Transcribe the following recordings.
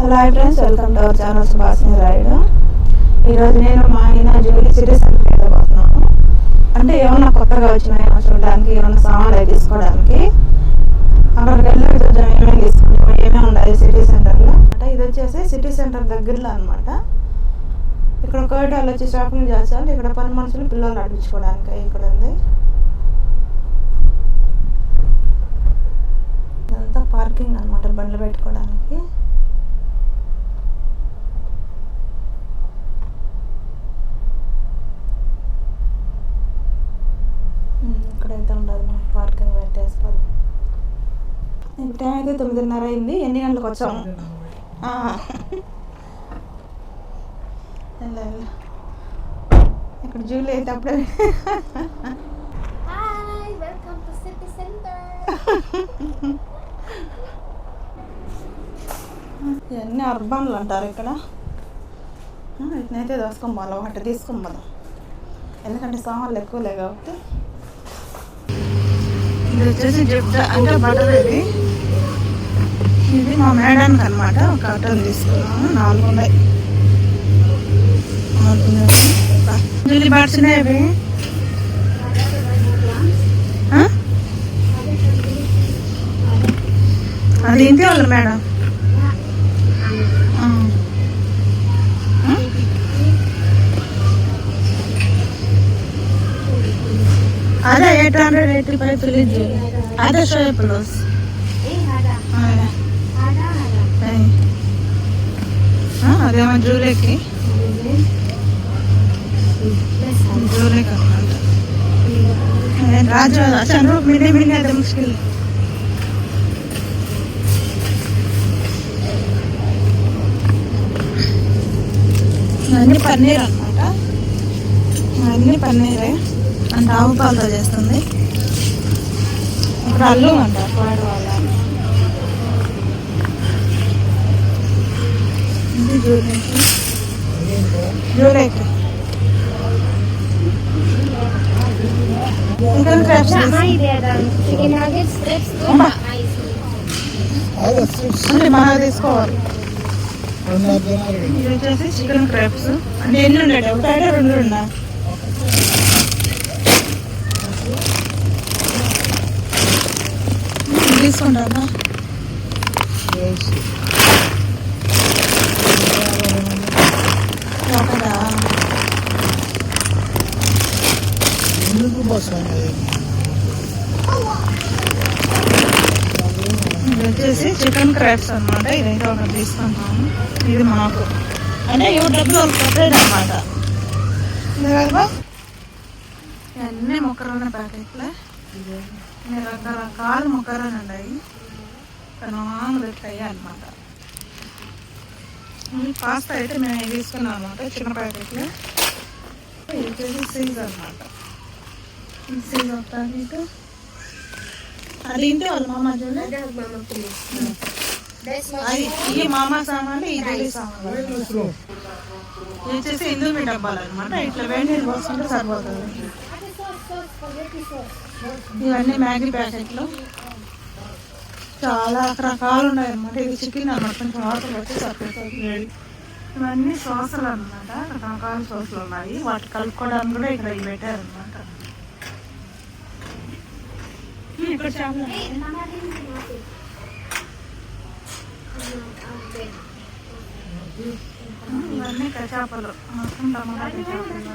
Hello friends welcome to our channel Subhashini Rayudu ఈరోజు నేను మా ఆయన జూలీ సిరీస్ వెళ్ళబోతున్నాను అంటే ఏమన్నా కొత్తగా వచ్చినాయో చూడడానికి ఏమన్నా సామాన్లు అవి తీసుకోవడానికి? అక్కడికి వెళ్ళి చూద్దాం ఏమేమి తీసుకుంటాం ఏమేమి ఉండాలి సిటీ సెంటర్లో. అంటే ఇది వచ్చేసి సిటీ సెంటర్ దగ్గరలో అనమాట ఇక్కడ కోయటాలు వచ్చి షాపింగ్ చేస్తారు. ఇక్కడ పని మనుషులు పిల్లలు నడిపించుకోవడానికి ఇక్కడ ఉంది. ఇదంతా పార్కింగ్ అనమాట బండ్లు పెట్టుకోవడానికి ఉమ్, ఇక్కడైతే ఉండదు మనకి పార్కింగ్ పెట్టేసుకోదు ఇప్పుడు టైం అయితే తొమ్మిదిన్నర అయింది. ఎన్ని గంటలకు వచ్చాము. ఇక్కడ జూలీ అయితే అప్పుడే Hi, welcome to City Center. ఇవన్నీ అర్బన్లు అంటారు ఇక్కడ? వీటినైతే దోసుకోవాలి ఒకటి తీసుకోమదాం ఎందుకంటే సామాన్లు ఎక్కువలే కాబట్టి. ఇది వచ్చేసి జిప్ట అంటే బటర్ ఇది ఇది మా మేడానికి అనమాట ఒక అట్టలు తీసుకున్నాము నాలుగు ఉన్నాయి నాలుగు ఉన్నాయి. బా. జూలీ బాట్స్ ఇవి ఆ? అది ఇంటి వాళ్ళు మేడం? అదే ఎయిట్ హండ్రెడ్ ఎయిటీ ఫైవ్ ఫిలిజ్ అదే షోయబ్ ప్లస్ అదేమో జూలేకి. జూలేకి అనమాట రాజు అసలు మినీ మినీ అదే ముష్కిల్. అన్ని పన్నీర్ అనమాట అన్ని పన్నీరే. అంటే ఆవు పాలతో చేస్తుంది. ఇప్పుడు అల్లు అంట. వాడు వాళ్ళ ఇది జూలేకి జూలేకి ఇంకా క్రాప్స్ Chicken nuggets, strips, Mama. ice. అంటే మనం తీసుకోవాలి ఇది వచ్చేసి చికెన్ క్రాప్స్ అంటే ఎన్ని ఉండేవి ఒకటి రెండు ఉన్నా తీసుకుంటారా ఇది వచ్చేసి చికెన్ క్రాప్స్ అనమాట ఇదైతే ఒకటి తీసుకుంటాము. ఇది మాకు. అంటే ఇవి డబ్బులు సపరేట్ అనమాట ఇవన్నీ మొక్కరన్న ప్యాకెట్లే. రకరకాల మొక్కరలు ఉన్నాయి. నాలుగు పెట్టాయి అనమాట ఈ పాస్తా అయితే మేము తీసుకున్నాం అనమాట చిన్న ప్యాకెట్లు. ఇది వచ్చేసి సీజ్ అనమాట ఈ ఒక ప్యాకెట్ అది వాళ్ళ మామ అది ఈ మామ సామాన్లు ఇది సామాన్లు. ఇది వచ్చేసి మీ డబ్బాలు అనమాట ఇట్లా వేడి నీళ్ళు పోసుకుంటే సరిపోతుంది. ఇవన్నీ మ్యాగీ ప్యాకెట్లు. చాలా రకరకాలు ఉన్నాయి అనమాట ఇది చికెన్ అనమాట కొంచెం వాటర్ వచ్చి సరిపోతుంది. ఇవన్నీ సోసలు అనమాట రకరకాల సోసలు ఉన్నాయి. వాటి కలుపుకోవడానికి కూడా ఇక్కడ ఇవి పెట్టారు అనమాట ఇక్కడ చేపలు ఇవన్నీ కచాపలు. మొత్తం టమాటా కచాపలు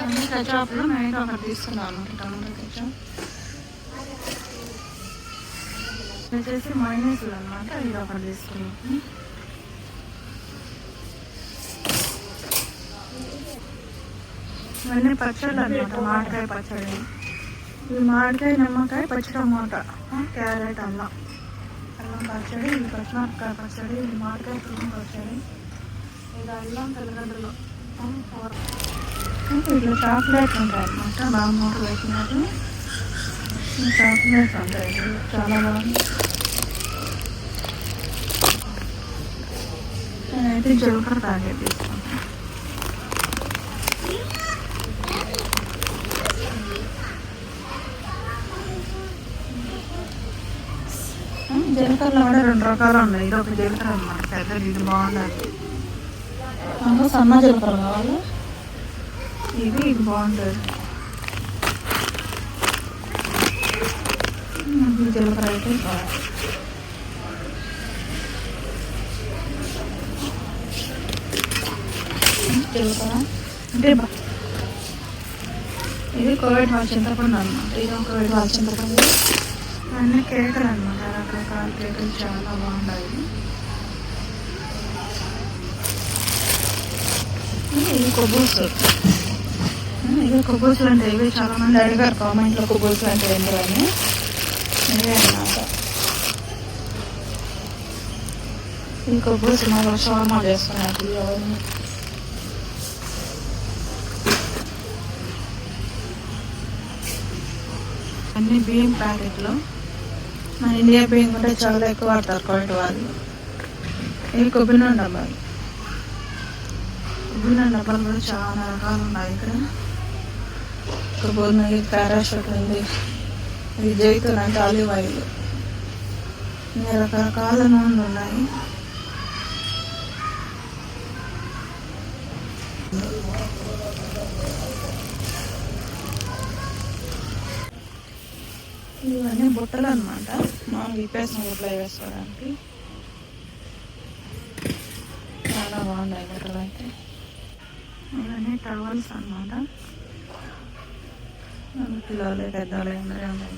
అన్ని కచాపులు నేను ఒకటి తీసుకున్నాను. టమాటా కచాప్ ఇది వచ్చేసి మైనస్లు అనమాట ఇది ఒకటి తీసుకున్నాను. ఇవన్నీ పచ్చళ్ళు అనమాట మామిడికాయ పచ్చడి ఇది మామిడికాయ నిమ్మకాయ పచ్చి టమాటా క్యారెట్ అల్లం. అల్లం పచ్చడి ఇది పచ్చిమిరపకాయ పచ్చడి ఇది మామిడికాయ పువ్వు పచ్చడి. ఇది అల్లం తెల్లగడ్డలు కూర. ఇట్లా చాక్లెట్ ఉంటాయి అనమాట బాగా మూట వేసినట్టు చాక్లెట్స్ ఉంటాయి చాలా బాగుంది నేనైతే జీలకర్ర ప్యాకెట్ తీసుకున్నాను జీలకర్రలో కూడా రెండు రకాలు ఉన్నాయి ఇది ఒక జీలకర్ర అనమాట పెద్దది ఇది బాగుండదు అందులో సన్న జీలకర్ర కావాలి ఇది ఇది బాగుంటుంది జీలకర్ర అయితే కావాలి జీలకర్ర అంటే ఇది కోవిడ్ వాళ్ళ చింతపండు అనమాట ఇది కోవిడ్ వాళ్ళ చింతపండు అన్ని కేకులు అనమాట రకరకాల కేకులు చాలా బాగున్నాయి ఇది కొబ్బూసు. ఇది కొబ్బూసులు అంటే ఇవి చాలా మంది అడిగారు కామెంట్లో కొబ్బూసులు అంటే అని ఇవే అన్నమాట. ఈ కొబ్బూసు మళ్ళీ షవర్మా చేసుకున్నారు ఎవరిని అన్ని బియ్యం ప్యాకెట్లు. మన ఇండియా బియ్యం కూడా చాలా ఎక్కువ వాడతారు కోవిడ్ వాళ్ళు. ఇవి కొబ్బరి డబ్బాలు. కొబ్బరి డబ్బాలు కూడా చాలా రకాలు ఉన్నాయి ఇక్కడ. కొబ్బరి పారాషూట్ ఉంది. ఇది జైతులు అంటే ఆలివ్ ఆయిల్. ఇన్ని రకరకాల నూనెలు ఉన్నాయి. ఇవన్నీ బుట్టలు అనమాట మనం విప్పేసిన బుట్టలు వేసుకోవడానికి. చాలా బాగున్నాయి బుట్టలు అయితే. ఇవన్నీ టవల్స్ అనమాట పిల్లలు పెద్దలు అందరూ ఉన్నాయి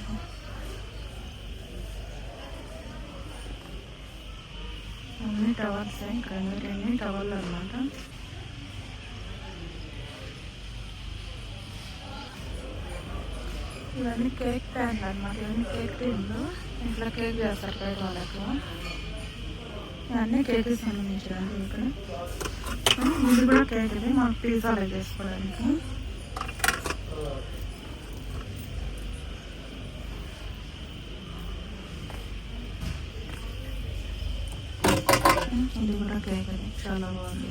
అన్ని టవర్స్ ఇక్కడ అన్ని టవర్లు అనమాట ఇవన్నీ కేక్ ప్యాన్లు అనమాట ఇవన్నీ కేక్ టిన్లు ఇంట్లో కేక్ చేస్తారు పేద వాళ్ళకు ఇవన్నీ కేక్కి సంబంధించినవి ఇక్కడ. ఇది కూడా కేక్ ఇది పిజ్జా పిజ్జాలు చేసుకోవడానికి. ఇది కూడా కేక్ అది చాలా బాగుంది.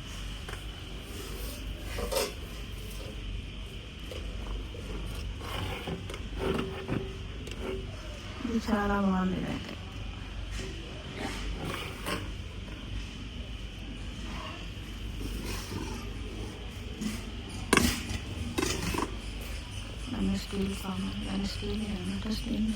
బాగుంది ఇదైతే అన్ని స్టీల్ సామాన్ అన్ని స్టీల్ అనమాట స్టీల్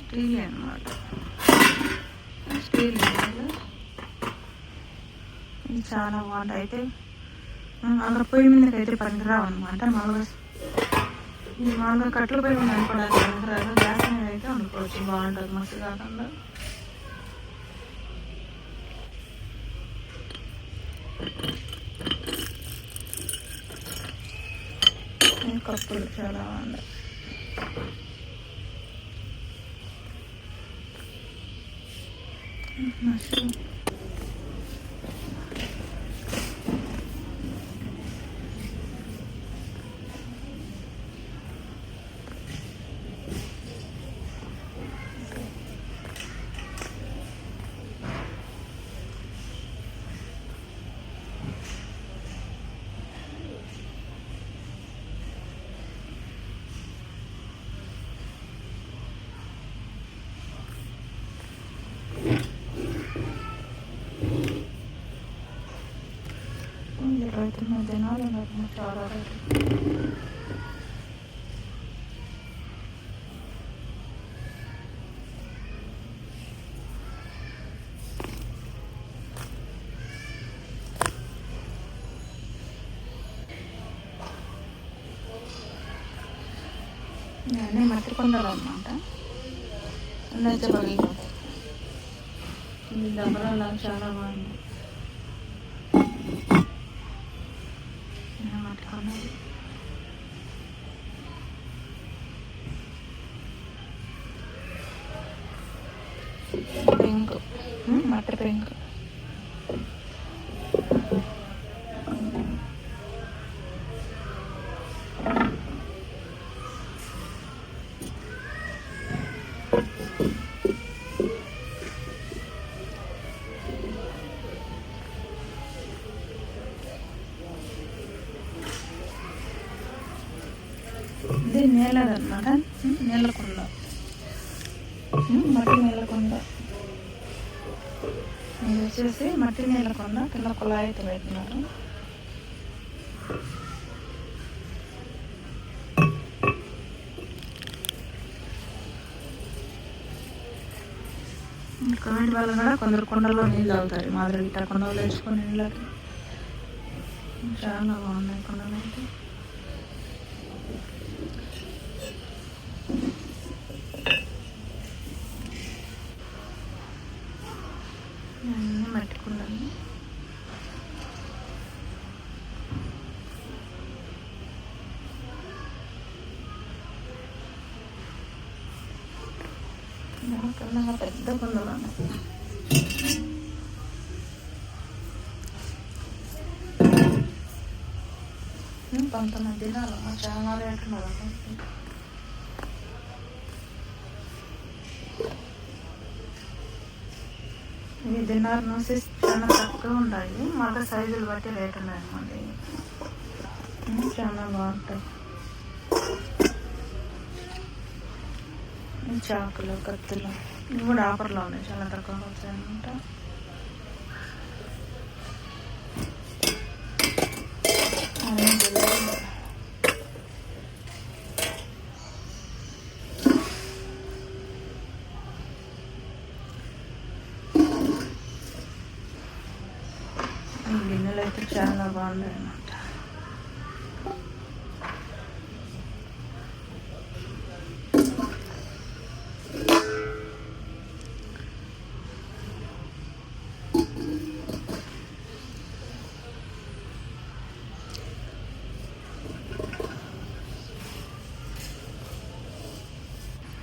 స్టీల్ అనమాట స్టీల్ అన్నమాట. చాలా బాగుంటాయి అయితే అక్కడ పొయ్యి మీదకి అయితే పనికిరావు అనమాట మామూలుగా ఇది మామూలుగా కట్టెల పొయ్యి మీద అనుకోవడానికి పనికిరాదు. గ్యాస్ మీద అయితే వండుకోవచ్చు. బాగుంటుంది. మస్తు కాకుండా. కప్పులు చాలా బాగుంటాయి 那是。తొమ్మిది దినాలు మరి చాలా రేటు ఇవన్నీ మట్టి అనమాట నచ్చబడి దబ్బరాలు చాలా బాగుంది పెంకు మటర్ పెంకు వచ్చేసి మట్టి కొండ కింద కుళాయి అయితే పెడుతున్నారు. కోవిడ్ వల్ల కూడా కొందరు కొండలో నీళ్ళు తాగుతారు మాదిరి ఇట్లా కొండలో వేసుకొని నీళ్ళకి. చాలా బాగున్నాయి కొండలు అయితే అన్నీ మట్టి కుండలు కన్నా పెద్ద కుండలు ఉన్నాయి పంతొమ్మిది దినాలు చాలా రేటు ఈ దినాలు నుంచి చాలా తక్కువ ఉన్నాయి మళ్ళీ సైజులు బట్టి రేట్ ఉన్నాయి అన్నమాట చాలా బాగుంటాయి చాకులు కత్తులు ఇవి కూడా ఆఫర్లో ఉన్నాయి. చాలా తక్కువ వచ్చాయనమాట ఈ గిన్నెలు అయితే చాలా బాగున్నాయి అన్నమాట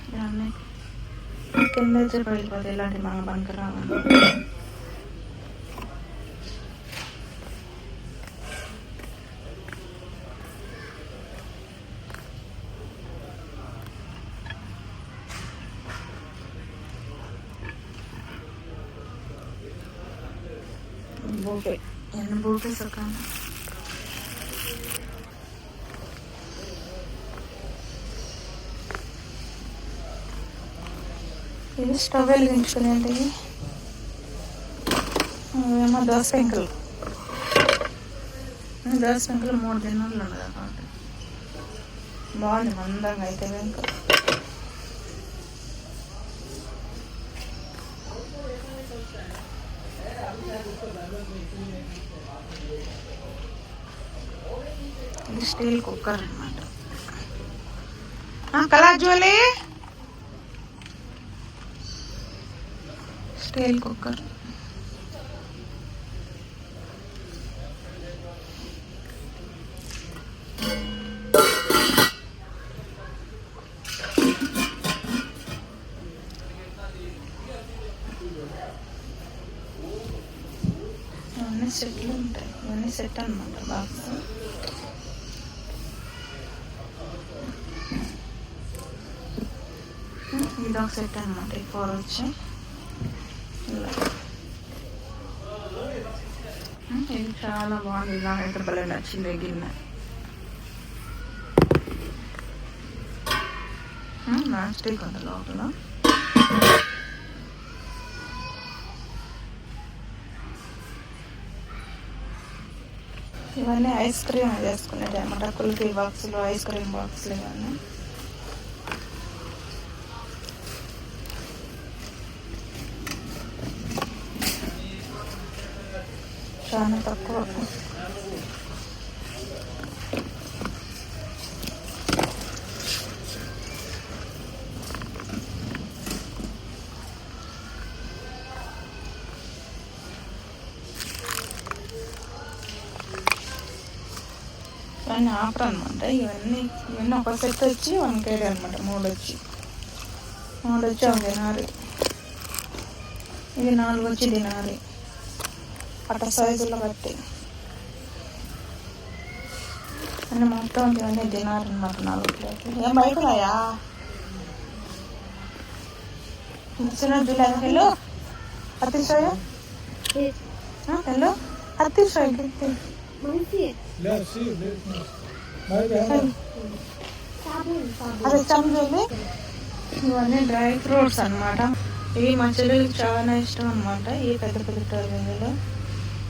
ఇవన్నీ కింద అయితే పడిపోతాయి ఇలాంటి మన బంక రావాలి బూకే ఎన్ని బూకేస్ ఒక ఇది స్టవ్ వెలిగించుకునేది ఏమో దోశ పెంకులు. దోశ పెంకులు మూడు దినాలు ఉండదు అన్నమాట బాగుంది మందంగా అయితే వెంక ఇది స్టీల్ కుక్కర్ అనమాట కళాజ్వలి స్టీల్ కుక్కర్ ఇవన్నీ సెట్లు ఉంటాయి ఇవన్నీ సెట్ అనమాట బాక్స్ ఇది ఒక సెట్ అనమాట ఈ ఫోర్ వచ్చి ఇలా ఉమ్, ఇది చాలా బాగుంది. ఇలా భలే నచ్చింది గిన్నె. నాన్ స్టిక్ ఉంది లోపల. ఇవన్నీ ఐస్ క్రీమ్ చేసుకునేది అనమాట కుల్ఫీ బాక్సులు ఐస్ క్రీమ్ బాక్సులు ఇవన్నీ. చాలా తక్కువ ఆఫర్ అనమాట ఇవన్నీ ఇవన్నీ ఒక సెట్ వచ్చి వన్ కేజీ అనమాట మూడు వచ్చి మూడు వచ్చి ఒక తినాలి ఇది నాలుగు వచ్చి తినాలి అట్ట సైజులో బట్టి అని మొత్తం ఇవన్నీ తినాలన్నమాట నాలుగు ప్లేట్లు. ఏం బయట రాయా చిన్న జూలై హలో అతిశయ హలో అతి Manfi. అది చంజోలి ఇవన్నీ డ్రై ఫ్రూట్స్ అనమాట ఇవి మా చెల్లెలకి చాలా ఇష్టం అనమాట ఈ పెద్ద పెద్ద టర్మింగ్లో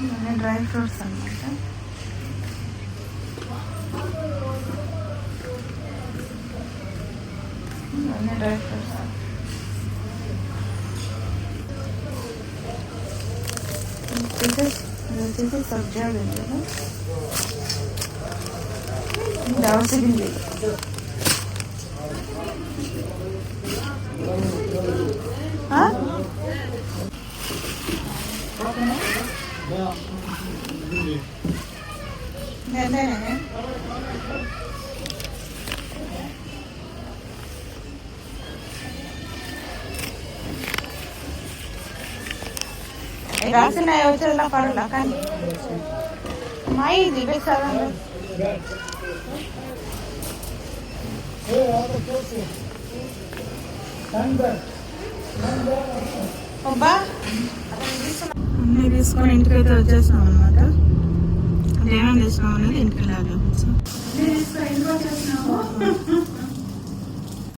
ఇవన్నీ డ్రై ఫ్రూట్స్ అనమాట ఇవన్నీ డ్రై ఫ్రూట్స్. తీసే సబ్జా గింజలు దవస గింజలు రాసిన వచ్చేలా పడలా కానీ మా ఇది బేసారా Hey, all the clothes. Stand back. అబ్బా అన్నీ తీసుకొని ఇంటికి అయితే వచ్చేసినాం అనమాట ఏమేమి చేసినాం అనేది ఇంటికి